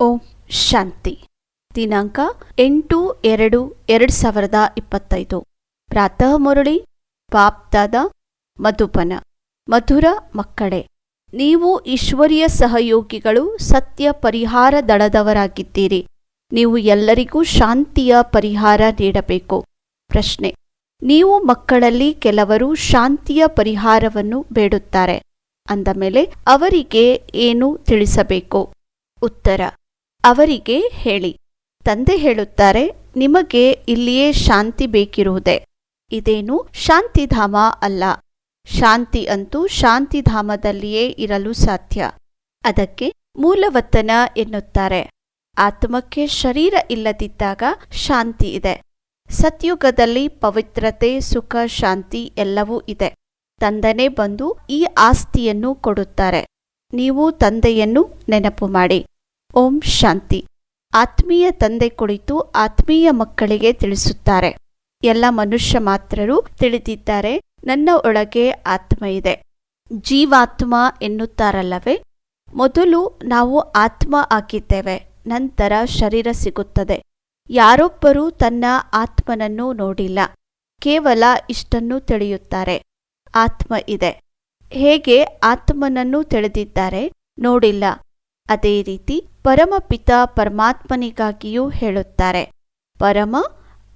ಓಂ ಶಾಂತಿ. ದಿನಾಂಕ ಎಂಟು ಎರಡು ಎರಡು ಸಾವಿರದ ಇಪ್ಪತ್ತೈದು. ಪ್ರಾತಃ ಮುರಳಿ, ಪಾಪ್ದಾದ ಮಧುಪನ. ಮಧುರ ಮಕ್ಕಳೇ, ನೀವು ಈಶ್ವರೀಯ ಸಹಯೋಗಿಗಳು, ಸತ್ಯ ಪರಿಹಾರ ದಳದವರಾಗಿದ್ದೀರಿ. ನೀವು ಎಲ್ಲರಿಗೂ ಶಾಂತಿಯ ಪರಿಹಾರ ನೀಡಬೇಕು. ಪ್ರಶ್ನೆ, ನೀವು ಮಕ್ಕಳಲ್ಲಿ ಕೆಲವರು ಶಾಂತಿಯ ಪರಿಹಾರವನ್ನು ಬೇಡುತ್ತಾರೆ. ಅಂದಮೇಲೆ ಅವರಿಗೆ ಏನು ತಿಳಿಸಬೇಕು? ಉತ್ತರ ಅವರಿಗೆ ಹೇಳಿ. ತಂದೆ ಹೇಳುತ್ತಾರೆ, ನಿಮಗೆ ಇಲ್ಲಿಯೇ ಶಾಂತಿ ಬೇಕಿರುವುದೇ? ಇದೇನು ಶಾಂತಿಧಾಮ ಅಲ್ಲ. ಶಾಂತಿ ಅಂತೂ ಶಾಂತಿಧಾಮದಲ್ಲಿಯೇ ಇರಲು ಸಾಧ್ಯ. ಅದಕ್ಕೆ ಮೂಲವತ್ತನ ಎನ್ನುತ್ತಾರೆ. ಆತ್ಮಕ್ಕೆ ಶರೀರ ಇಲ್ಲದಿದ್ದಾಗ ಶಾಂತಿ ಇದೆ. ಸತ್ಯುಗದಲ್ಲಿ ಪವಿತ್ರತೆ, ಸುಖ, ಶಾಂತಿ ಎಲ್ಲವೂ ಇದೆ. ತಂದನೆ ಬಂದು ಈ ಆಸ್ತಿಯನ್ನು ಕೊಡುತ್ತಾರೆ. ನೀವು ತಂದೆಯನ್ನು ನೆನಪು ಮಾಡಿ. ಓಂ ಶಾಂತಿ. ಆತ್ಮೀಯ ತಂದೆ ಕುಳಿತು ಆತ್ಮೀಯ ಮಕ್ಕಳಿಗೆ ತಿಳಿಸುತ್ತಾರೆ. ಎಲ್ಲ ಮನುಷ್ಯ ಮಾತ್ರರು ತಿಳಿದಿದ್ದಾರೆ, ನನ್ನ ಒಳಗೆ ಆತ್ಮ ಇದೆ. ಜೀವಾತ್ಮ ಎನ್ನುತ್ತಾರಲ್ಲವೇ? ಮೊದಲು ನಾವು ಆತ್ಮ ಆಗಿದ್ದೇವೆ, ನಂತರ ಶರೀರ ಸಿಗುತ್ತದೆ. ಯಾರೊಬ್ಬರೂ ತನ್ನ ಆತ್ಮನನ್ನು ನೋಡಿಲ್ಲ, ಕೇವಲ ಇಷ್ಟನ್ನು ತಿಳಿಯುತ್ತಾರೆ. ಆತ್ಮ ಇದೆ. ಹೇಗೆ ಆತ್ಮನನ್ನು ತಿಳಿದಿದ್ದಾರೆ, ನೋಡಿಲ್ಲ. ಅದೇ ರೀತಿ ಪರಮಪಿತ ಪರಮಾತ್ಮನಿಗಾಗಿಯೂ ಹೇಳುತ್ತಾರೆ. ಪರಮ,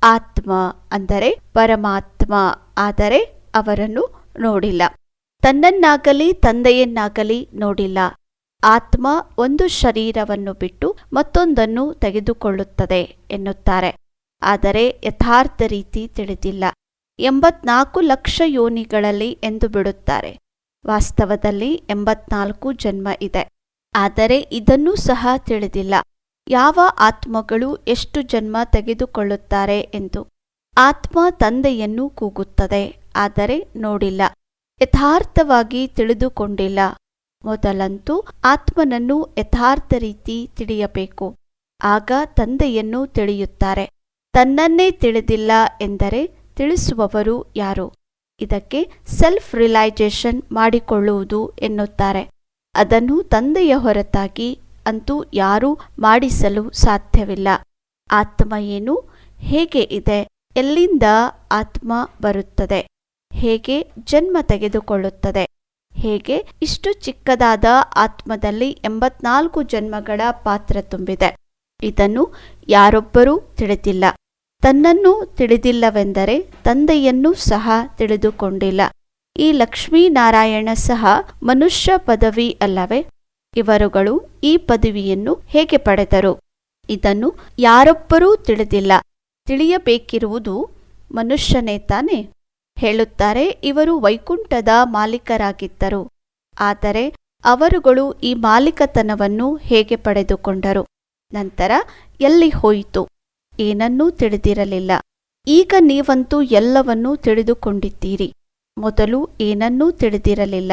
ಆತ್ಮ ಅಂದರೆ ಪರಮಾತ್ಮ, ಆದರೆ ಅವರನ್ನು ನೋಡಿಲ್ಲ. ತನ್ನನ್ನಾಗಲಿ ತಂದೆಯನ್ನಾಗಲಿ ನೋಡಿಲ್ಲ. ಆತ್ಮ ಒಂದು ಶರೀರವನ್ನು ಬಿಟ್ಟು ಮತ್ತೊಂದನ್ನು ತೆಗೆದುಕೊಳ್ಳುತ್ತದೆ ಎನ್ನುತ್ತಾರೆ. ಆದರೆ ಯಥಾರ್ಥ ರೀತಿ ತಿಳಿದಿಲ್ಲ. ಎಂಬತ್ನಾಲ್ಕು ಲಕ್ಷ ಯೋನಿಗಳಲ್ಲಿ ಎಂದು ಬಿಡುತ್ತಾರೆ. ವಾಸ್ತವದಲ್ಲಿ ಎಂಬತ್ನಾಲ್ಕು ಜನ್ಮ ಇದೆ. ಆದರೆ ಇದನ್ನೂ ಸಹ ತಿಳಿದಿಲ್ಲ. ಯಾವ ಆತ್ಮಗಳು ಎಷ್ಟು ಜನ್ಮ ತೆಗೆದುಕೊಳ್ಳುತ್ತಾರೆ ಎಂದು. ಆತ್ಮ ತಂದೆಯನ್ನು ಕೂಗುತ್ತದೆ, ಆದರೆ ನೋಡಿಲ್ಲ. ಯಥಾರ್ಥವಾಗಿ ತಿಳಿದುಕೊಂಡಿಲ್ಲ. ಮೊದಲಂತೂ ಆತ್ಮನನ್ನು ಯಥಾರ್ಥ ರೀತಿ ತಿಳಿಯಬೇಕು. ಆಗ ತಂದೆಯನ್ನು ತಿಳಿಯುತ್ತಾರೆ. ತನ್ನನ್ನೇ ತಿಳಿದಿಲ್ಲ ಎಂದರೆ ತಿಳಿಸುವವರು ಯಾರು? ಇದಕ್ಕೆ ಸೆಲ್ಫ್ ರಿಲೈಜೇಷನ್ ಮಾಡಿಕೊಳ್ಳುವುದು ಎನ್ನುತ್ತಾರೆ. ಅದನ್ನು ತಂದೆಯ ಹೊರತಾಗಿ ಅಂತೂ ಯಾರೂ ಮಾಡಿಸಲು ಸಾಧ್ಯವಿಲ್ಲ. ಆತ್ಮ ಏನು? ಹೇಗೆ ಇದೆ? ಎಲ್ಲಿಂದ ಆತ್ಮ ಬರುತ್ತದೆ? ಹೇಗೆ ಜನ್ಮ ತೆಗೆದುಕೊಳ್ಳುತ್ತದೆ? ಹೇಗೆ ಇಷ್ಟು ಚಿಕ್ಕದಾದ ಆತ್ಮದಲ್ಲಿ ಎಂಬತ್ನಾಲ್ಕು ಜನ್ಮಗಳ ಪಾತ್ರ ತುಂಬಿದೆ? ಇದನ್ನು ಯಾರೊಬ್ಬರೂ ತಿಳಿದಿಲ್ಲ. ತನ್ನನ್ನು ತಿಳಿದಿಲ್ಲವೆಂದರೆ ತಂದೆಯನ್ನು ಸಹ ತಿಳಿದುಕೊಂಡಿಲ್ಲ. ಈ ಲಕ್ಷ್ಮೀನಾರಾಯಣ ಸಹ ಮನುಷ್ಯ ಪದವಿ ಅಲ್ಲವೇ? ಇವರುಗಳು ಈ ಪದವಿಯನ್ನು ಹೇಗೆ ಪಡೆದರು? ಇದನ್ನು ಯಾರೊಬ್ಬರೂ ತಿಳಿದಿಲ್ಲ. ತಿಳಿಯಬೇಕಿರುವುದು ಮನುಷ್ಯನೇ ತಾನೆ? ಹೇಳುತ್ತಾರೆ, ಇವರು ವೈಕುಂಠದ ಮಾಲೀಕರಾಗಿದ್ದರು. ಆದರೆ ಅವರುಗಳು ಈ ಮಾಲೀಕತನವನ್ನು ಹೇಗೆ ಪಡೆದುಕೊಂಡರು? ನಂತರ ಎಲ್ಲಿ ಹೋಯಿತು? ಏನನ್ನೂ ತಿಳಿದಿರಲಿಲ್ಲ. ಈಗ ನೀವಂತೂ ಎಲ್ಲವನ್ನೂ ತಿಳಿದುಕೊಂಡಿದ್ದೀರಿ. ಮೊದಲು ಏನನ್ನೂ ತಿಳಿದಿರಲಿಲ್ಲ.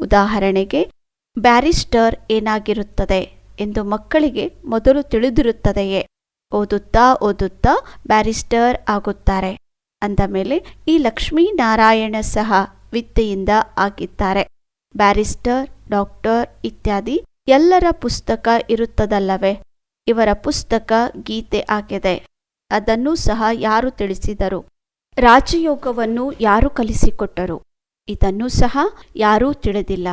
ಉದಾಹರಣೆಗೆ, ಬ್ಯಾರಿಸ್ಟರ್ ಏನಾಗಿರುತ್ತದೆ ಎಂದು ಮಕ್ಕಳಿಗೆ ಮೊದಲು ತಿಳಿದಿರುತ್ತದೆಯೇ? ಓದುತ್ತಾ ಓದುತ್ತಾ ಬ್ಯಾರಿಸ್ಟರ್ ಆಗುತ್ತಾರೆ. ಅಂದ ಮೇಲೆ ಈ ಲಕ್ಷ್ಮೀನಾರಾಯಣ ಸಹ ವಿದ್ಯೆಯಿಂದ ಆಗಿದ್ದಾರೆ. ಬ್ಯಾರಿಸ್ಟರ್, ಡಾಕ್ಟರ್ ಇತ್ಯಾದಿ ಎಲ್ಲರ ಪುಸ್ತಕ ಇರುತ್ತದಲ್ಲವೇ? ಇವರ ಪುಸ್ತಕ ಗೀತೆ ಆಗಿದೆ. ಅದನ್ನು ಸಹ ಯಾರು ತಿಳಿಸಿದರು? ರಾಜಯೋಗವನ್ನು ಯಾರು ಕಲಿಸಿಕೊಟ್ಟರು? ಇದನ್ನು ಸಹ ಯಾರೂ ತಿಳಿದಿಲ್ಲ.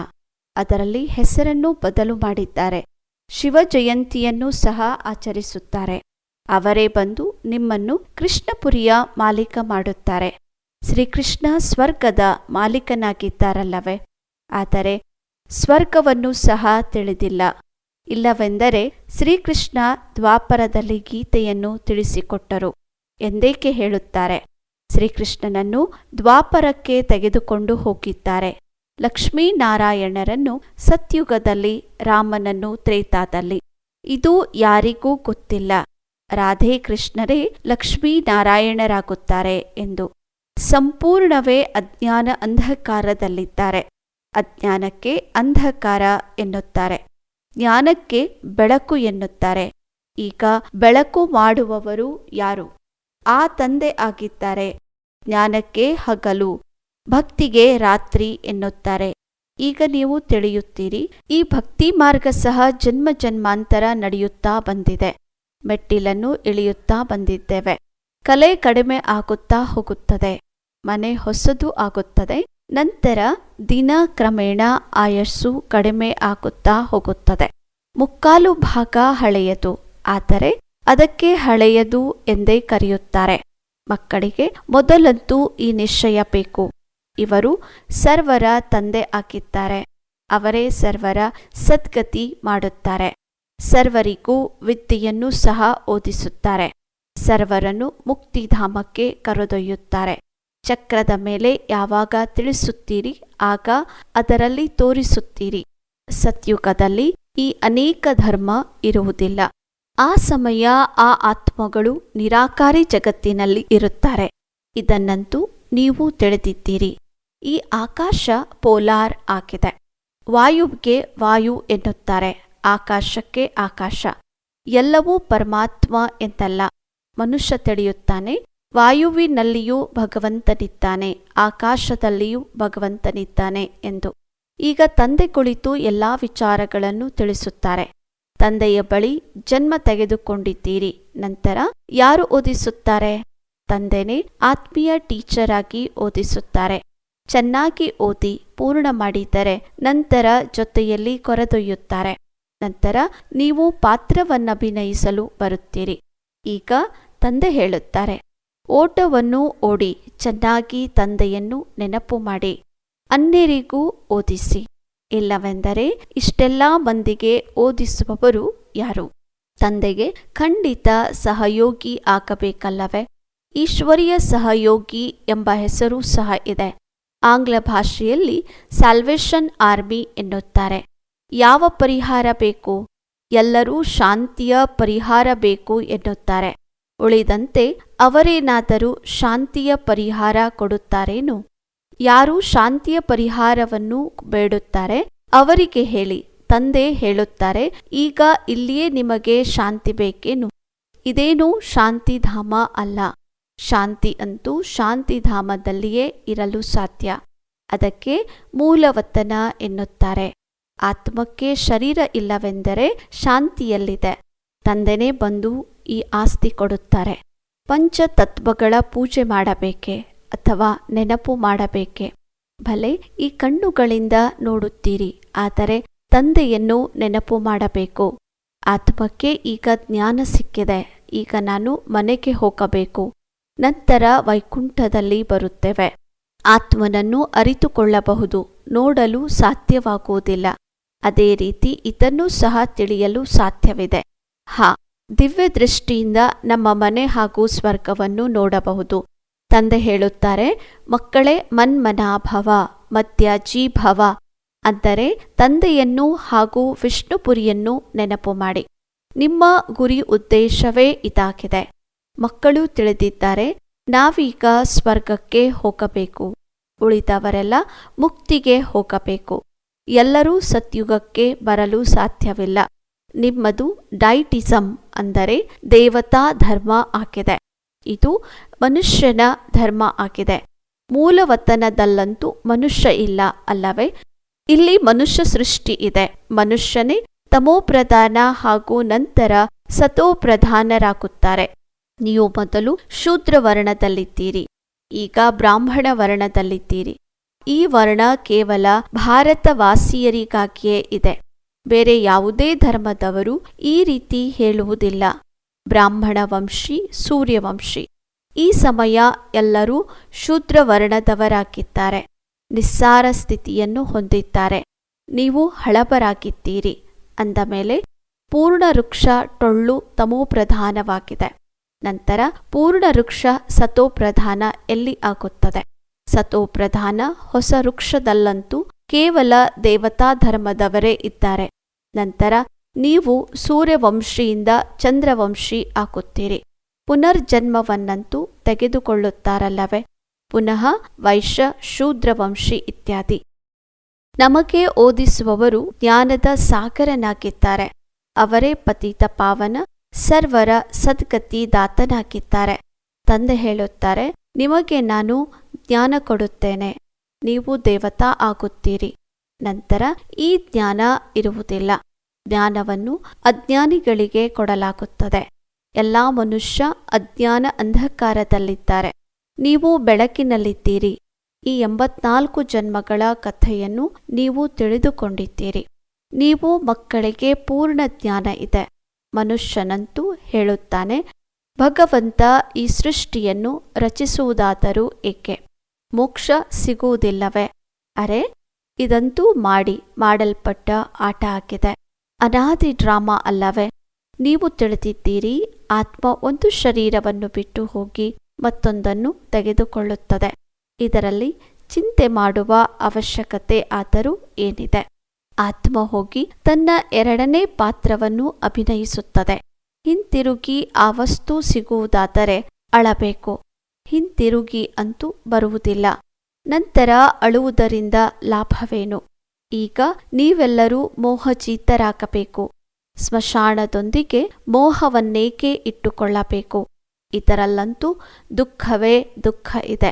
ಅದರಲ್ಲಿ ಹೆಸರನ್ನು ಬದಲು ಮಾಡಿದ್ದಾರೆ. ಶಿವ ಜಯಂತಿಯನ್ನು ಸಹ ಆಚರಿಸುತ್ತಾರೆ. ಅವರೇ ಬಂದು ನಿಮ್ಮನ್ನು ಕೃಷ್ಣಪುರಿಯ ಮಾಲೀಕ ಮಾಡುತ್ತಾರೆ. ಶ್ರೀಕೃಷ್ಣ ಸ್ವರ್ಗದ ಮಾಲೀಕನಾಗಿದ್ದಾರಲ್ಲವೇ? ಆದರೆ ಸ್ವರ್ಗವನ್ನು ಸಹ ತಿಳಿದಿಲ್ಲ. ಇಲ್ಲವೆಂದರೆ ಶ್ರೀಕೃಷ್ಣ ದ್ವಾಪರದಲ್ಲಿ ಗೀತೆಯನ್ನು ತಿಳಿಸಿಕೊಟ್ಟರು ಎಂದೇಕೆ ಹೇಳುತ್ತಾರೆ? ಶ್ರೀಕೃಷ್ಣನನ್ನು ದ್ವಾಪರಕ್ಕೆ ತೆಗೆದುಕೊಂಡು ಹೋಗಿದ್ದಾರೆ. ಲಕ್ಷ್ಮೀನಾರಾಯಣರನ್ನು ಸತ್ಯುಗದಲ್ಲಿ, ರಾಮನನ್ನು ತ್ರೇತಾದಲ್ಲಿ. ಇದು ಯಾರಿಗೂ ಗೊತ್ತಿಲ್ಲ. ರಾಧೇ ಕೃಷ್ಣರೇ ಲಕ್ಷ್ಮೀನಾರಾಯಣರಾಗುತ್ತಾರೆ ಎಂದು. ಸಂಪೂರ್ಣವೇ ಅಜ್ಞಾನ ಅಂಧಕಾರದಲ್ಲಿದ್ದಾರೆ. ಅಜ್ಞಾನಕ್ಕೆ ಅಂಧಕಾರ ಎನ್ನುತ್ತಾರೆ. ಜ್ಞಾನಕ್ಕೆ ಬೆಳಕು ಎನ್ನುತ್ತಾರೆ. ಈಗ ಬೆಳಕು ಮಾಡುವವರು ಯಾರು? ಆ ತಂದೆ ಆಗಿದ್ದಾರೆ. ಜ್ಞಾನಕ್ಕೆ ಹಗಲು, ಭಕ್ತಿಗೆ ರಾತ್ರಿ ಎನ್ನುತ್ತಾರೆ. ಈಗ ನೀವು ತಿಳಿಯುತ್ತೀರಿ, ಈ ಭಕ್ತಿ ಮಾರ್ಗ ಸಹ ಜನ್ಮ ಜನ್ಮಾಂತರ ನಡೆಯುತ್ತಾ ಬಂದಿದೆ. ಮೆಟ್ಟಿಲನ್ನು ಇಳಿಯುತ್ತಾ ಬಂದಿದ್ದೇವೆ. ಕಲೆ ಕಡಿಮೆ ಆಗುತ್ತಾ ಹೋಗುತ್ತದೆ. ಮನೆ ಹೊಸದು ಆಗುತ್ತದೆ. ನಂತರ ದಿನ ಕ್ರಮೇಣ ಆಯಸ್ಸು ಕಡಿಮೆ ಆಗುತ್ತಾ ಹೋಗುತ್ತದೆ. ಮುಕ್ಕಾಲು ಭಾಗ ಹಳೆಯದು. ಆದರೆ ಅದಕ್ಕೆ ಹಳೆಯದು ಎಂದೇ ಕರೆಯುತ್ತಾರೆ. ಮಕ್ಕಳಿಗೆ ಮೊದಲಂತೂ ಈ ನಿಶ್ಚಯ ಬೇಕು. ಇವರು ಸರ್ವರ ತಂದೆ ಹಾಕಿದ್ದಾರೆ ಅವರೇ ಸರ್ವರ ಸದ್ಗತಿ ಮಾಡುತ್ತಾರೆ. ಸರ್ವರಿಗೂ ವಿದ್ಯೆಯನ್ನು ಸಹ ಓದಿಸುತ್ತಾರೆ. ಸರ್ವರನ್ನು ಮುಕ್ತಿಧಾಮಕ್ಕೆ ಕರೆದೊಯ್ಯುತ್ತಾರೆ. ಚಕ್ರದ ಮೇಲೆ ಯಾವಾಗ ತಿಳಿಸುತ್ತೀರಿ, ಆಗ ಅದರಲ್ಲಿ ತೋರಿಸುತ್ತೀರಿ. ಸತ್ಯುಗದಲ್ಲಿ ಈ ಅನೇಕ ಧರ್ಮ ಇರುವುದಿಲ್ಲ. ಆ ಸಮಯ ಆ ಆತ್ಮಗಳು ನಿರಾಕಾರಿ ಜಗತ್ತಿನಲ್ಲಿ ಇರುತ್ತಾರೆ. ಇದನ್ನಂತೂ ನೀವು ತಿಳಿದಿದ್ದೀರಿ. ಈ ಆಕಾಶ ಪೋಲಾರ್ ಆಗಿದೆ. ವಾಯುವಿಗೆ ವಾಯು ಎನ್ನುತ್ತಾರೆ. ಆಕಾಶಕ್ಕೆ ಆಕಾಶ. ಎಲ್ಲವೂ ಪರಮಾತ್ಮ ಎಂದಲ್ಲ ಮನುಷ್ಯ ತಿಳಿಯುತ್ತಾನೆ. ವಾಯುವಿನಲ್ಲಿಯೂ ಭಗವಂತನಿದ್ದಾನೆ. ಆಕಾಶದಲ್ಲಿಯೂ ಭಗವಂತನಿದ್ದಾನೆ ಎಂದು. ಈಗ ತಂದೆ ಕುಳಿತು ಎಲ್ಲಾ ವಿಚಾರಗಳನ್ನು ತಿಳಿಸುತ್ತಾರೆ. ತಂದೆಯ ಬಳಿ ಜನ್ಮ ತೆಗೆದುಕೊಂಡಿದ್ದೀರಿ. ನಂತರ ಯಾರು ಓದಿಸುತ್ತಾರೆ? ತಂದೆನೇ ಆತ್ಮೀಯ ಟೀಚರ್ ಆಗಿ ಓದಿಸುತ್ತಾರೆ. ಚೆನ್ನಾಗಿ ಓದಿ ಪೂರ್ಣ ಮಾಡಿದರೆ ನಂತರ ಜೊತೆಯಲ್ಲಿ ಕೊರೆದೊಯ್ಯುತ್ತಾರೆ. ನಂತರ ನೀವು ಪಾತ್ರವನ್ನಭಿನಯಿಸಲು ಬರುತ್ತೀರಿ. ಈಗ ತಂದೆ ಹೇಳುತ್ತಾರೆ, ಓಟವನ್ನು ಓಡಿ, ಚೆನ್ನಾಗಿ ತಂದೆಯನ್ನು ನೆನಪು ಮಾಡಿ, ಅನ್ಯರಿಗೂ ಓದಿಸಿ. ಇಲ್ಲವೆಂದರೆ ಇಷ್ಟೆಲ್ಲ ಮಂದಿಗೆ ಓದಿಸುವವರು ಯಾರು? ತಂದೆಗೆ ಖಂಡಿತ ಸಹಯೋಗಿ ಆಗಬೇಕಲ್ಲವೇ? ಈಶ್ವರೀಯ ಸಹಯೋಗಿ ಎಂಬ ಹೆಸರು ಸಹ ಇದೆ. ಆಂಗ್ಲ ಭಾಷೆಯಲ್ಲಿ ಸ್ಯಾಲ್ವೇಷನ್ ಆರ್ಮಿ ಎನ್ನುತ್ತಾರೆ. ಯಾವ ಪರಿಹಾರ ಬೇಕು? ಎಲ್ಲರೂ ಶಾಂತಿಯ ಪರಿಹಾರ ಬೇಕು ಎನ್ನುತ್ತಾರೆ. ಉಳಿದಂತೆ ಅವರೇನಾದರೂ ಶಾಂತಿಯ ಪರಿಹಾರ ಕೊಡುತ್ತಾರೇನು? ಯಾರು ಶಾಂತಿಯ ಪರಿಹಾರವನ್ನು ಬೇಡುತ್ತಾರೆ. ಅವರಿಗೆ ಹೇಳಿ, ತಂದೆ ಹೇಳುತ್ತಾರೆ, ಈಗ ಇಲ್ಲಿಯೇ ನಿಮಗೆ ಶಾಂತಿ ಬೇಕೇನು ಇದೇನು ಶಾಂತಿಧಾಮ ಅಲ್ಲ. ಶಾಂತಿ ಅಂತೂ ಶಾಂತಿಧಾಮದಲ್ಲಿಯೇ ಇರಲು ಸಾಧ್ಯ. ಅದಕ್ಕೆ ಮೂಲವತನ ಎನ್ನುತ್ತಾರೆ. ಆತ್ಮಕ್ಕೆ ಶರೀರ ಇಲ್ಲವೆಂದರೆ ಶಾಂತಿಯಲ್ಲಿದೆ. ತಂದೆನೇ ಬಂದು ಈ ಆಸ್ತಿ ಕೊಡುತ್ತಾರೆ. ಪಂಚತತ್ವಗಳ ಪೂಜೆ ಮಾಡಬೇಕೆ? ಅಥವಾ ನೆನಪು ಮಾಡಬೇಕೆ? ಭಲೆ ಈ ಕಣ್ಣುಗಳಿಂದ ನೋಡುತ್ತೀರಿ, ಆದರೆ ತಂದೆಯನ್ನು ನೆನಪು ಮಾಡಬೇಕು. ಆತ್ಮಕ್ಕೆ ಈಗ ಜ್ಞಾನ ಸಿಕ್ಕಿದೆ, ಈಗ ನಾನು ಮನೆಗೆ ಹೋಗಬೇಕು. ನಂತರ ವೈಕುಂಠದಲ್ಲಿ ಬರುತ್ತೇವೆ. ಆತ್ಮನನ್ನು ಅರಿತುಕೊಳ್ಳಬಹುದು, ನೋಡಲು ಸಾಧ್ಯವಾಗುವುದಿಲ್ಲ. ಅದೇ ರೀತಿ ಇದನ್ನೂ ಸಹ ತಿಳಿಯಲು ಸಾಧ್ಯವಿದೆ. ಹಾ ದಿವ್ಯ ದೃಷ್ಟಿಯಿಂದ ನಮ್ಮ ಮನೆ ಹಾಗೂ ಸ್ವರ್ಗವನ್ನು ನೋಡಬಹುದು. ತಂದೆ ಹೇಳುತ್ತಾರೆ, ಮಕ್ಕಳೇ ಮನ್ಮನಾಭವ ಮಧ್ಯ ಜೀಭವ ಅಂದರೆ ತಂದೆಯನ್ನು ಹಾಗೂ ವಿಷ್ಣುಪುರಿಯನ್ನು ನೆನಪು ಮಾಡಿ. ನಿಮ್ಮ ಗುರಿ ಉದ್ದೇಶವೇ ಇದಾಗಿದೆ. ಮಕ್ಕಳು ತಿಳಿದಿದ್ದಾರೆ, ನಾವೀಗ ಸ್ವರ್ಗಕ್ಕೆ ಹೋಗಬೇಕು. ಉಳಿದವರೆಲ್ಲ ಮುಕ್ತಿಗೆ ಹೋಗಬೇಕು. ಎಲ್ಲರೂ ಸತ್ಯುಗಕ್ಕೆ ಬರಲು ಸಾಧ್ಯವಿಲ್ಲ. ನಿಮ್ಮದು ಡೈಟಿಸಮ್ ಅಂದರೆ ದೇವತಾ ಧರ್ಮ ಆಗಿದೆ. ಇದು ಮನುಷ್ಯನ ಧರ್ಮ ಆಗಿದೆ. ಮೂಲವತನದಲ್ಲಂತೂ ಮನುಷ್ಯ ಇಲ್ಲ ಅಲ್ಲವೇ? ಇಲ್ಲಿ ಮನುಷ್ಯ ಸೃಷ್ಟಿ ಇದೆ. ಮನುಷ್ಯನೇ ತಮೋಪ್ರಧಾನ ಹಾಗೂ ನಂತರ ಸತೋಪ್ರಧಾನರಾಗುತ್ತಾರೆ. ನೀವು ಮೊದಲು ಶೂದ್ರ ವರ್ಣದಲ್ಲಿದ್ದೀರಿ ಈಗ ಬ್ರಾಹ್ಮಣ ವರ್ಣದಲ್ಲಿದ್ದೀರಿ ಈ ವರ್ಣ ಕೇವಲ ಭಾರತವಾಸಿಯರಿಗಾಗಿಯೇ ಇದೆ. ಬೇರೆ ಯಾವುದೇ ಧರ್ಮದವರು ಈ ರೀತಿ ಹೇಳುವುದಿಲ್ಲ. ಬ್ರಾಹ್ಮಣ ವಂಶಿ ಸೂರ್ಯವಂಶಿ. ಈ ಸಮಯ ಎಲ್ಲರೂ ಶೂದ್ರ ವರ್ಣದವರಾಗಿದ್ದಾರೆ ನಿಸ್ಸಾರ ಸ್ಥಿತಿಯನ್ನು ಹೊಂದಿದ್ದಾರೆ. ನೀವು ಹಳಬರಾಗಿದ್ದೀರಿ ಅಂದ ಮೇಲೆ ಪೂರ್ಣ ವೃಕ್ಷ ಟೊಳ್ಳು ತಮೋಪ್ರಧಾನವಾಗಿದೆ. ನಂತರ ಪೂರ್ಣ ವೃಕ್ಷ ಸತೋಪ್ರಧಾನ ಎಲ್ಲಿ ಆಗುತ್ತದೆ? ಸತೋಪ್ರಧಾನ ಹೊಸ ವೃಕ್ಷದಲ್ಲಂತೂ ಕೇವಲ ದೇವತಾ ಧರ್ಮದವರೇ ಇದ್ದಾರೆ. ನಂತರ ನೀವು ಸೂರ್ಯವಂಶಿಯಿಂದ ಚಂದ್ರವಂಶಿ ಆಗುತ್ತೀರಿ ಪುನರ್ಜನ್ಮವನ್ನಂತೂ ತೆಗೆದುಕೊಳ್ಳುತ್ತಾರಲ್ಲವೇ? ಪುನಃ ವೈಶ್ಯ ಶೂದ್ರವಂಶಿ ಇತ್ಯಾದಿ. ನಮಗೆ ಓದಿಸುವವರು ಜ್ಞಾನದ ಸಾಗರನಾಗಿದ್ದಾರೆ. ಅವರೇ ಪತಿತ ಪಾವನ, ಸರ್ವರ ಸದ್ಗತಿ ದಾತನಾಗಿದ್ದಾರೆ. ತಂದೆ ಹೇಳುತ್ತಾರೆ, ನಿಮಗೆ ನಾನು ಜ್ಞಾನ ಕೊಡುತ್ತೇನೆ. ನೀವು ದೇವತಾ ಆಗುತ್ತೀರಿ. ನಂತರ ಈ ಜ್ಞಾನ ಇರುವುದಿಲ್ಲ. ಜ್ಞಾನವನ್ನು ಅಜ್ಞಾನಿಗಳಿಗೆ ಕೊಡಲಾಗುತ್ತದೆ. ಎಲ್ಲ ಮನುಷ್ಯ ಅಜ್ಞಾನ ಅಂಧಕಾರದಲ್ಲಿದ್ದಾರೆ. ನೀವು ಬೆಳಕಿನಲ್ಲಿದ್ದೀರಿ. ಈ ಎಂಬತ್ನಾಲ್ಕು ಜನ್ಮಗಳ ಕಥೆಯನ್ನು ನೀವು ತಿಳಿದುಕೊಂಡಿದ್ದೀರಿ. ನೀವು ಮಕ್ಕಳಿಗೆ ಪೂರ್ಣ ಜ್ಞಾನ ಇದೆ. ಮನುಷ್ಯನಂತೂ ಹೇಳುತ್ತಾನೆ, ಭಗವಂತ ಈ ಸೃಷ್ಟಿಯನ್ನು ರಚಿಸುವುದಾದರೂ ಏಕೆ? ಮೋಕ್ಷ ಸಿಗುವುದಿಲ್ಲವೇ? ಅರೆ, ಇದಂತೂ ಮಾಡಿ, ಮಾಡಲ್ಪಟ್ಟ ಆಟ ಆಗಿದೆ. ಅನಾದಿ ಡ್ರಾಮಾ ಅಲ್ಲವೇ? ನೀವು ತಿಳಿದಿದ್ದೀರಿ, ಆತ್ಮ ಒಂದು ಶರೀರವನ್ನು ಬಿಟ್ಟು ಹೋಗಿ ಮತ್ತೊಂದನ್ನು ತೆಗೆದುಕೊಳ್ಳುತ್ತದೆ. ಇದರಲ್ಲಿ ಚಿಂತೆ ಮಾಡುವ ಅವಶ್ಯಕತೆ ಆದರೂ ಏನಿದೆ? ಆತ್ಮ ಹೋಗಿ ತನ್ನ ಎರಡನೇ ಪಾತ್ರವನ್ನು ಅಭಿನಯಿಸುತ್ತದೆ. ಹಿಂತಿರುಗಿ ಆ ವಸ್ತು ಸಿಗುವುದಾದರೆ ಅಳಬೇಕು. ಹಿಂತಿರುಗಿ ಅಂತೂ ಬರುವುದಿಲ್ಲ. ನಂತರ ಅಳುವುದರಿಂದ ಲಾಭವೇನು? ಈಗ ನೀವೆಲ್ಲರೂ ಮೋಹಚೀತರಾಗಬೇಕು. ಸ್ಮಶಾನದೊಂದಿಗೆ ಮೋಹವನ್ನೇಕೆ ಇಟ್ಟುಕೊಳ್ಳಬೇಕು? ಇದರಲ್ಲಂತೂ ದುಃಖವೇ ದುಃಖ ಇದೆ.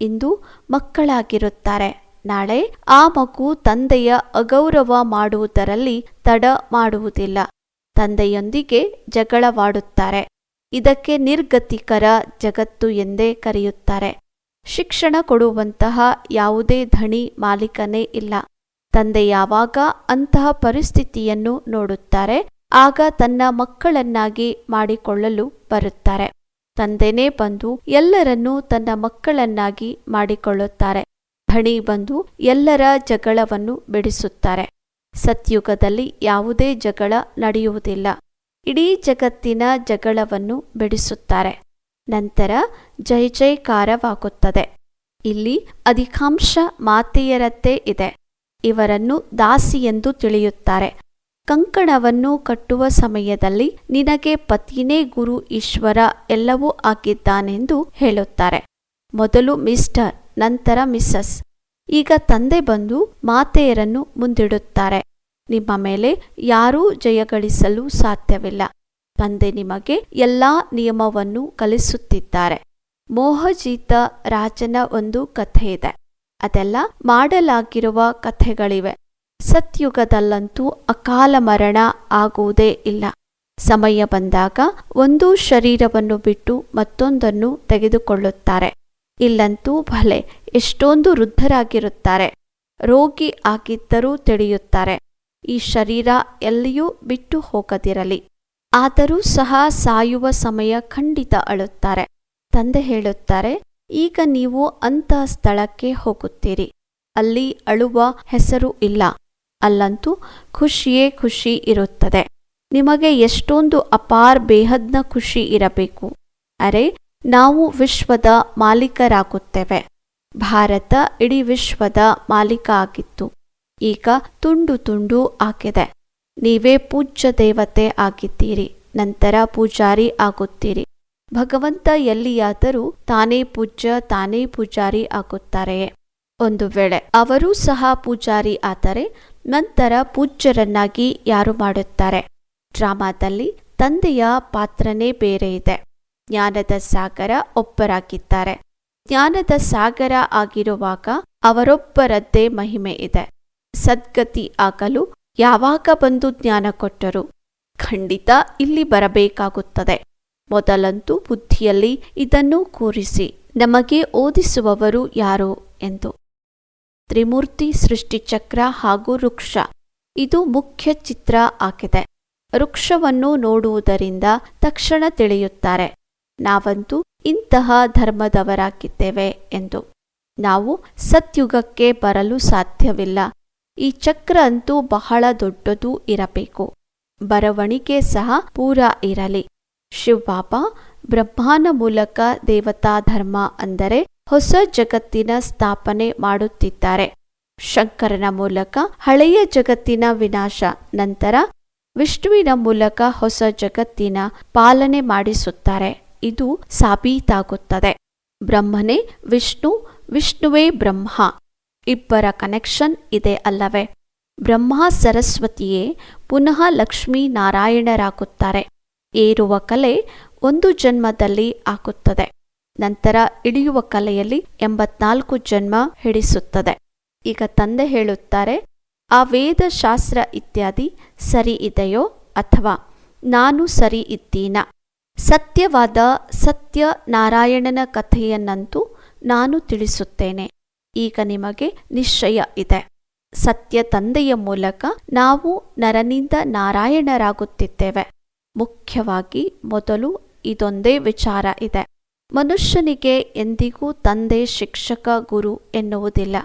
ಇಂದು ಮಕ್ಕಳಾಗಿರುತ್ತಾರೆ. ನಾಳೆ ಆ ಮಗು ತಂದೆಯ ಅಗೌರವ ಮಾಡುವುದರಲ್ಲಿ ತಡ ಮಾಡುವುದಿಲ್ಲ. ತಂದೆಯೊಂದಿಗೆ ಜಗಳವಾಡುತ್ತಾರೆ. ಇದಕ್ಕೆ ನಿರ್ಗತಿಕರ ಜಗತ್ತು ಎಂದೇ ಕರೆಯುತ್ತಾರೆ. ಶಿಕ್ಷಣ ಕೊಡುವಂತಹ ಯಾವುದೇ ಧಣಿ ಮಾಲೀಕನೇ ಇಲ್ಲ. ತಂದೆ ಯಾವಾಗ ಅಂತಹ ಪರಿಸ್ಥಿತಿಯನ್ನು ನೋಡುತ್ತಾರೆ, ಆಗ ತನ್ನ ಮಕ್ಕಳನ್ನಾಗಿ ಮಾಡಿಕೊಳ್ಳಲು ಬರುತ್ತಾರೆ. ತಂದೆನೇ ಬಂದು ಎಲ್ಲರನ್ನೂ ತನ್ನ ಮಕ್ಕಳನ್ನಾಗಿ ಮಾಡಿಕೊಳ್ಳುತ್ತಾರೆ. ಧಣಿ ಬಂದು ಎಲ್ಲರ ಜಗಳವನ್ನು ಬಿಡಿಸುತ್ತಾರೆ. ಸತ್ಯುಗದಲ್ಲಿ ಯಾವುದೇ ಜಗಳ ನಡೆಯುವುದಿಲ್ಲ. ಇಡೀ ಜಗತ್ತಿನ ಜಗಳವನ್ನು ಬಿಡಿಸುತ್ತಾರೆ. ನಂತರ ಜೈ ಜೈಕಾರವಾಗುತ್ತದೆ ಇಲ್ಲಿ ಅಧಿಕಾಂಶ ಮಾತೆಯರದ್ದೇ ಇದೆ. ಇವರನ್ನು ದಾಸಿ ಎಂದು ತಿಳಿಯುತ್ತಾರೆ. ಕಂಕಣವನ್ನು ಕಟ್ಟುವ ಸಮಯದಲ್ಲಿ ನಿನಗೆ ಪತಿನೇ ಗುರು ಈಶ್ವರ ಎಲ್ಲವೂ ಆಗಿದ್ದಾನೆಂದು ಹೇಳುತ್ತಾರೆ. ಮೊದಲು ಮಿಸ್ಟರ್, ನಂತರ ಮಿಸ್ಸಸ್. ಈಗ ತಂದೆ ಬಂದು ಮಾತೆಯರನ್ನು ಮುಂದಿಡುತ್ತಾರೆ. ನಿಮ್ಮ ಮೇಲೆ ಯಾರೂ ಜಯಗಳಿಸಲು ಸಾಧ್ಯವಿಲ್ಲ. ತಂದೆ ನಿಮಗೆ ಎಲ್ಲಾ ನಿಯಮವನ್ನು ಕಲಿಸುತ್ತಿದ್ದಾರೆ. ಮೋಹಜೀತ ರಾಜನ ಒಂದು ಕಥೆ ಇದೆ ಅದೆಲ್ಲ ಮಾಡಲಾಗಿರುವ ಕಥೆಗಳಿವೆ. ಸತ್ಯುಗದಲ್ಲಂತೂ ಅಕಾಲ ಮರಣ ಆಗುವುದೇ ಇಲ್ಲ. ಸಮಯ ಬಂದಾಗ ಒಂದು ಶರೀರವನ್ನು ಬಿಟ್ಟು ಮತ್ತೊಂದನ್ನು ತೆಗೆದುಕೊಳ್ಳುತ್ತಾರೆ. ಇಲ್ಲಂತೂ ಭಲೆ ಎಷ್ಟೊಂದು ವೃದ್ಧರಾಗಿರುತ್ತಾರೆ. ರೋಗಿ ಆಗಿದ್ದರೂ ತಿಳಿಯುತ್ತಾರೆ. ಈ ಶರೀರ ಎಲ್ಲಿಯೂ ಬಿಟ್ಟು ಹೋಗದಿರಲಿ. ಆದರೂ ಸಹ ಸಾಯುವ ಸಮಯ ಖಂಡಿತ ಅಳುತ್ತಾರೆ. ತಂದೆ ಹೇಳುತ್ತಾರೆ ಈಗ ನೀವು ಅಂಥ ಸ್ಥಳಕ್ಕೆ ಹೋಗುತ್ತೀರಿ. ಅಲ್ಲಿ ಅಳುವ ಹೆಸರು ಇಲ್ಲ. ಅಲ್ಲಂತೂ ಖುಷಿಯೇ ಖುಷಿ ಇರುತ್ತದೆ. ನಿಮಗೆ ಎಷ್ಟೊಂದು ಅಪಾರ್ ಬೇಹದ್ನ ಖುಷಿ ಇರಬೇಕು. ಅರೆ, ನಾವು ವಿಶ್ವದ ಮಾಲೀಕರಾಗುತ್ತೇವೆ. ಭಾರತ ಇಡೀ ವಿಶ್ವದ ಮಾಲೀಕ ಆಗಿತ್ತು. ಈಗ ತುಂಡು ತುಂಡು ಆಗಿದೆ. ನೀವೇ ಪೂಜ್ಯ ದೇವತೆ ಆಗಿದ್ದೀರಿ. ನಂತರ ಪೂಜಾರಿ ಆಗುತ್ತೀರಿ. ಭಗವಂತ ಎಲ್ಲಿಯಾದರೂ ತಾನೇ ಪೂಜ್ಯ, ತಾನೇ ಪೂಜಾರಿ ಆಗುತ್ತಾರೆ. ಒಂದು ವೇಳೆ ಅವರೂ ಸಹ ಪೂಜಾರಿ ಆದರೆ ನಂತರ ಪೂಜ್ಯರನ್ನಾಗಿ ಯಾರು ಮಾಡುತ್ತಾರೆ? ಡ್ರಾಮಾದಲ್ಲಿ ತಂದೆಯ ಪಾತ್ರನೇ ಬೇರೆ ಇದೆ. ಜ್ಞಾನದ ಸಾಗರ ಒಬ್ಬರಾಗಿದ್ದಾರೆ. ಜ್ಞಾನದ ಸಾಗರ ಆಗಿರುವಾಗ ಅವರೊಬ್ಬರದ್ದೇ ಮಹಿಮೆ ಇದೆ. ಸದ್ಗತಿ ಆಗಲು ಯಾವಾಗ ಬಂದು ಜ್ಞಾನ ಕೊಟ್ಟರು? ಖಂಡಿತ ಇಲ್ಲಿ ಬರಬೇಕಾಗುತ್ತದೆ. ಮೊದಲಂತೂ ಬುದ್ಧಿಯಲ್ಲಿ ಇದನ್ನು ಕೂರಿಸಿ, ನಮಗೆ ಓದಿಸುವವರು ಯಾರು ಎಂದು. ತ್ರಿಮೂರ್ತಿ ಸೃಷ್ಟಿಚಕ್ರ ಹಾಗೂ ವೃಕ್ಷ, ಇದು ಮುಖ್ಯ ಚಿತ್ರ ಆಗಿದೆ. ವೃಕ್ಷವನ್ನು ನೋಡುವುದರಿಂದ ತಕ್ಷಣ ತಿಳಿಯುತ್ತಾರೆ, ನಾವಂತೂ ಇಂತಹ ಧರ್ಮದವರಾಗಿದ್ದೇವೆ ಎಂದು. ನಾವು ಸತ್ಯುಗಕ್ಕೆ ಬರಲು ಸಾಧ್ಯವಿಲ್ಲ, ಈ ಚಕ್ರ ಅಂತೂ ಬಹಳ ದೊಡ್ಡದೂ ಇರಬೇಕು. ಬರವಣಿಗೆ ಸಹ ಪೂರ ಇರಲಿ. ಶಿವಬಾಬಾ, ಬ್ರಹ್ಮಾನ ಮೂಲಕ ದೇವತಾ ಧರ್ಮ ಅಂದರೆ ಹೊಸ ಜಗತ್ತಿನ ಸ್ಥಾಪನೆ ಮಾಡುತ್ತಿದ್ದಾರೆ. ಶಂಕರನ ಮೂಲಕ ಹಳೆಯ ಜಗತ್ತಿನ ವಿನಾಶ, ನಂತರ ವಿಷ್ಣುವಿನ ಮೂಲಕ ಹೊಸ ಜಗತ್ತಿನ ಪಾಲನೆ ಮಾಡಿಸುತ್ತಾರೆ. ಇದು ಸಾಬೀತಾಗುತ್ತದೆ. ಬ್ರಹ್ಮನೇ ವಿಷ್ಣು, ವಿಷ್ಣುವೇ ಬ್ರಹ್ಮ. ಇಬ್ಬರ ಕನೆಕ್ಷನ್ ಇದೆ ಅಲ್ಲವೇ. ಬ್ರಹ್ಮ ಸರಸ್ವತಿಯೇ ಪುನಃ ಲಕ್ಷ್ಮೀ ನಾರಾಯಣರಾಗುತ್ತಾರೆ ಏರುವ ಕಲೆ ಒಂದು ಜನ್ಮದಲ್ಲಿ ಆಗುತ್ತದೆ ನಂತರ ಇಳಿಯುವ ಕಲೆಯಲ್ಲಿ ಎಂಬತ್ನಾಲ್ಕು ಜನ್ಮ ಹಿಡಿಸುತ್ತದೆ. ಈಗ ತಂದೆ ಹೇಳುತ್ತಾರೆ, ಆ ವೇದ ಶಾಸ್ತ್ರ ಇತ್ಯಾದಿ ಸರಿ ಇದೆಯೋ ಅಥವಾ ನಾನು ಸರಿ ಇದ್ದೀನ? ಸತ್ಯವಾದ ಸತ್ಯ ನಾರಾಯಣನ ಕಥೆಯನ್ನಂತೂ ನಾನು ತಿಳಿಸುತ್ತೇನೆ. ಈಗ ನಿಮಗೆ ನಿಶ್ಚಯ ಇದೆ. ಸತ್ಯ ತಂದೆಯ ಮೂಲಕ ನಾವು ನರನಿಂದ ನಾರಾಯಣರಾಗುತ್ತಿದ್ದೇವೆ. ಮುಖ್ಯವಾಗಿ ಮೊದಲು ಇದೊಂದೇ ವಿಚಾರ ಇದೆ. ಮನುಷ್ಯನಿಗೆ ಎಂದಿಗೂ ತಂದೆ, ಶಿಕ್ಷಕ, ಗುರು ಎನ್ನುವುದಿಲ್ಲ.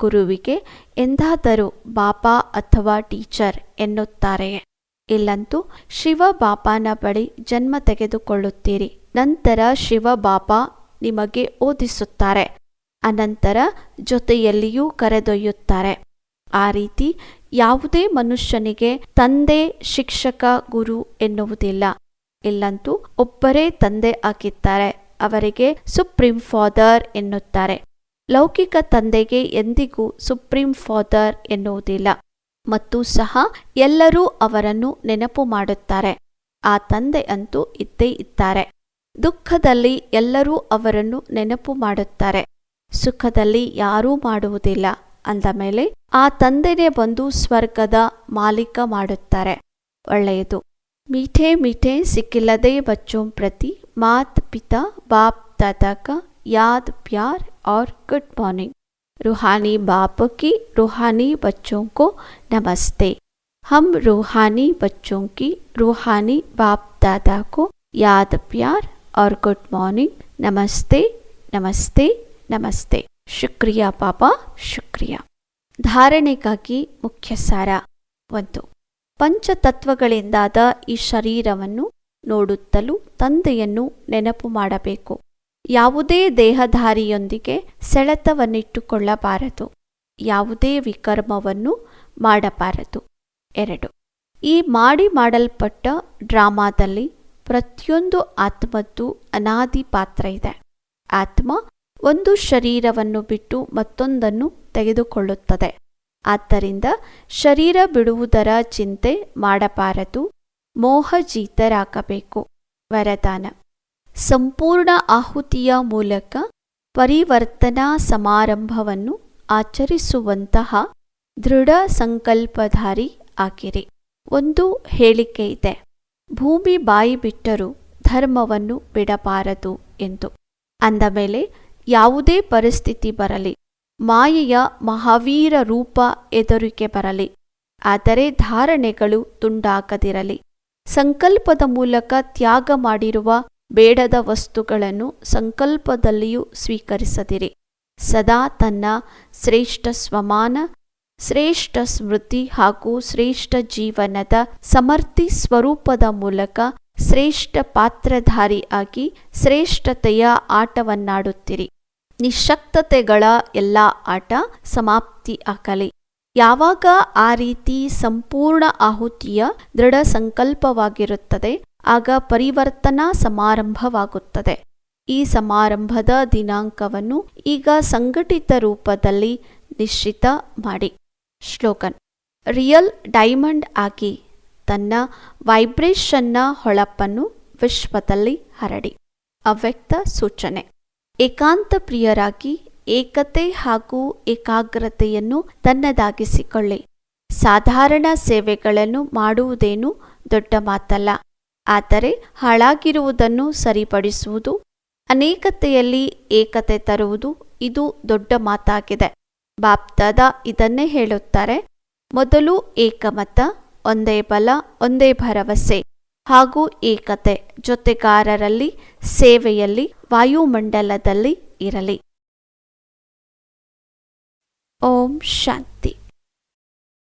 ಗುರುವಿಗೆ ಎಂದಾದರೂ ಬಾಪಾ ಅಥವಾ ಟೀಚರ್ ಎನ್ನುತ್ತಾರೆಯೇ? ಇಲ್ಲಂತೂ ಶಿವ ಬಾಪಾನ ಬಳಿ ಜನ್ಮ ತೆಗೆದುಕೊಳ್ಳುತ್ತೀರಿ. ನಂತರ ಶಿವ ಬಾಪಾ ನಿಮಗೆ ಓದಿಸುತ್ತಾರೆ. ಅನಂತರ ಜೊತೆಯಲ್ಲಿಯೂ ಕರೆದೊಯ್ಯುತ್ತಾರೆ. ಆ ರೀತಿ ಯಾವುದೇ ಮನುಷ್ಯನಿಗೆ ತಂದೆ, ಶಿಕ್ಷಕ, ಗುರು ಎನ್ನುವುದಿಲ್ಲ. ಇಲ್ಲಂತೂ ಒಬ್ಬರೇ ತಂದೆ ಆಗಿದ್ದಾರೆ. ಅವರಿಗೆ ಸುಪ್ರೀಂ ಫಾದರ್ ಎನ್ನುತ್ತಾರೆ. ಲೌಕಿಕ ತಂದೆಗೆ ಎಂದಿಗೂ ಸುಪ್ರೀಂ ಫಾದರ್ ಎನ್ನುವುದಿಲ್ಲ. ಮತ್ತು ಸಹ ಎಲ್ಲರೂ ಅವರನ್ನು ನೆನಪು ಮಾಡುತ್ತಾರೆ. ಆ ತಂದೆ ಅಂತೂ ಇದ್ದೇ ಇದ್ದಾರೆ. ದುಃಖದಲ್ಲಿ ಎಲ್ಲರೂ ಅವರನ್ನು ನೆನಪು ಮಾಡುತ್ತಾರೆ. ಸುಖದಲ್ಲಿ ಯಾರೂ ಮಾಡುವುದಿಲ್ಲ. ಅಂದ ಮೇಲೆ ಆ ತಂದೆನೇ ಬಂದು ಸ್ವರ್ಗದ ಮಾಲೀಕ ಮಾಡುತ್ತಾರೆ ಒಳ್ಳೆಯದು ಮೀಠೆ ಮೀಠೆ ಸಿಕ್ಕಿಲ್ಲದೆ ಬಚ್ಚೋಂ ಪ್ರತಿ ಮಾತ್ ಪಿತಾ ಬಾಪ್ दादा का याद प्यार और गुड मॉर्निंग रूहानी बाप की रूहानी बच्चों को नमस्ते हम रूहानी बच्चों की रूहानी बाप दादा को याद प्यार और गुड मॉर्निंग नमस्ते नमस्ते ನಮಸ್ತೆ ಶುಕ್ರಿಯಾ ಪಾಪ, ಶುಕ್ರಿಯಾ. ಧಾರಣೆಗಾಗಿ ಮುಖ್ಯ ಸಾರ ಒಂದು. ಪಂಚತತ್ವಗಳಿಂದಾದ ಈ ಶರೀರವನ್ನು ನೋಡುತ್ತಲೂ ತಂದೆಯನ್ನು ನೆನಪು ಮಾಡಬೇಕು. ಯಾವುದೇ ದೇಹಧಾರಿಯೊಂದಿಗೆ ಸೆಳೆತವನ್ನಿಟ್ಟುಕೊಳ್ಳಬಾರದು. ಯಾವುದೇ ವಿಕರ್ಮವನ್ನು ಮಾಡಬಾರದು. ಎರಡು. ಈ ಮಾಡಿ ಮಾಡಲ್ಪಟ್ಟ ಡ್ರಾಮಾದಲ್ಲಿ ಪ್ರತಿಯೊಂದು ಆತ್ಮದ್ದು ಅನಾದಿ ಪಾತ್ರ ಇದೆ. ಆತ್ಮ ಒಂದು ಶರೀರವನ್ನು ಬಿಟ್ಟು ಮತ್ತೊಂದನ್ನು ತೆಗೆದುಕೊಳ್ಳುತ್ತದೆ. ಆದ್ದರಿಂದ ಶರೀರ ಬಿಡುವುದರ ಚಿಂತೆ ಮಾಡಬಾರದು ಮೋಹಜೀತರಾಗಬೇಕು ವರದಾನ. ಸಂಪೂರ್ಣ ಆಹುತಿಯ ಮೂಲಕ ಪರಿವರ್ತನಾ ಸಮಾರಂಭವನ್ನು ಆಚರಿಸುವಂತಹ ದೃಢ ಸಂಕಲ್ಪಧಾರಿ ಆಗಿರಿ. ಒಂದು ಹೇಳಿಕೆ ಇದೆ. ಭೂಮಿ ಬಾಯಿ ಬಿಟ್ಟರೂ ಧರ್ಮವನ್ನು ಬಿಡಬಾರದು ಎಂದು. ಅಂದ ಮೇಲೆ ಯಾವುದೇ ಪರಿಸ್ಥಿತಿ ಬರಲಿ. ಮಾಯೆಯ ಮಹಾವೀರ ರೂಪ ಎದುರಿಕೆ ಬರಲಿ. ಆದರೆ ಧಾರಣೆಗಳು ತುಂಡಾಗದಿರಲಿ. ಸಂಕಲ್ಪದ ಮೂಲಕ ತ್ಯಾಗ ಮಾಡಿರುವ ಬೇಡದ ವಸ್ತುಗಳನ್ನು ಸಂಕಲ್ಪದಲ್ಲಿಯೂ ಸ್ವೀಕರಿಸದಿರಿ. ಸದಾ ತನ್ನ ಶ್ರೇಷ್ಠ ಸ್ವಮಾನ, ಶ್ರೇಷ್ಠ ಸ್ಮೃತಿ ಹಾಗೂ ಶ್ರೇಷ್ಠ ಜೀವನದ ಸಮರ್ಥಿ ಸ್ವರೂಪದ ಮೂಲಕ ಶ್ರೇಷ್ಠ ಪಾತ್ರಧಾರಿ ಆಗಿ ಶ್ರೇಷ್ಠತೆಯ ಆಟವನ್ನಾಡುತ್ತಿರಿ. ನಿಶಕ್ತತೆಗಳ ಎಲ್ಲ ಆಟ ಸಮಾಪ್ತಿ ಆಗಲಿ. ಯಾವಾಗ ಆ ರೀತಿ ಸಂಪೂರ್ಣ ಆಹುತಿಯ ದೃಢ ಸಂಕಲ್ಪವಾಗಿರುತ್ತದೆ, ಆಗ ಪರಿವರ್ತನಾ ಸಮಾರಂಭವಾಗುತ್ತದೆ. ಈ ಸಮಾರಂಭದ ದಿನಾಂಕವನ್ನು ಈಗ ಸಂಘಟಿತ ರೂಪದಲ್ಲಿ ನಿಶ್ಚಿತ ಮಾಡಿ. ಶ್ಲೋಗನ್ ರಿಯಲ್ ಡೈಮಂಡ್ ಆಗಿ ತನ್ನ ವೈಬ್ರೇಷನ್ನ ಹೊಳಪನ್ನು ವಿಶ್ವದಲ್ಲಿ ಹರಡಿ. ಅವ್ಯಕ್ತ ಸೂಚನೆ. ಏಕಾಂತ ಪ್ರಿಯರಾಗಿ ಏಕತೆ ಹಾಗೂ ಏಕಾಗ್ರತೆಯನ್ನು ತನ್ನದಾಗಿಸಿಕೊಳ್ಳಿ. ಸಾಧಾರಣ ಸೇವೆಗಳನ್ನು ಮಾಡುವುದೇನು ದೊಡ್ಡ ಮಾತಲ್ಲ. ಆದರೆ ಹಾಳಾಗಿರುವುದನ್ನು ಸರಿಪಡಿಸುವುದು, ಅನೇಕತೆಯಲ್ಲಿ ಏಕತೆ ತರುವುದು ಇದು ದೊಡ್ಡ ಮಾತಾಗಿದೆ. ಬಾಪ್ತಾದ ಇದನ್ನೇ ಹೇಳುತ್ತಾರೆ, ಮೊದಲು ಏಕಮತ, ಒಂದೇ ಬಲ, ಒಂದೇ ಭರವಸೆ. ಹಾಗೂ ಏಕತೆ ಜೊತೆಗಾರರಲ್ಲಿ ಸೇವೆಯಲ್ಲಿ ವಾಯುಮಂಡಲದಲ್ಲಿ ಇರಲಿ. ಓಂ ಶಾಂತಿ.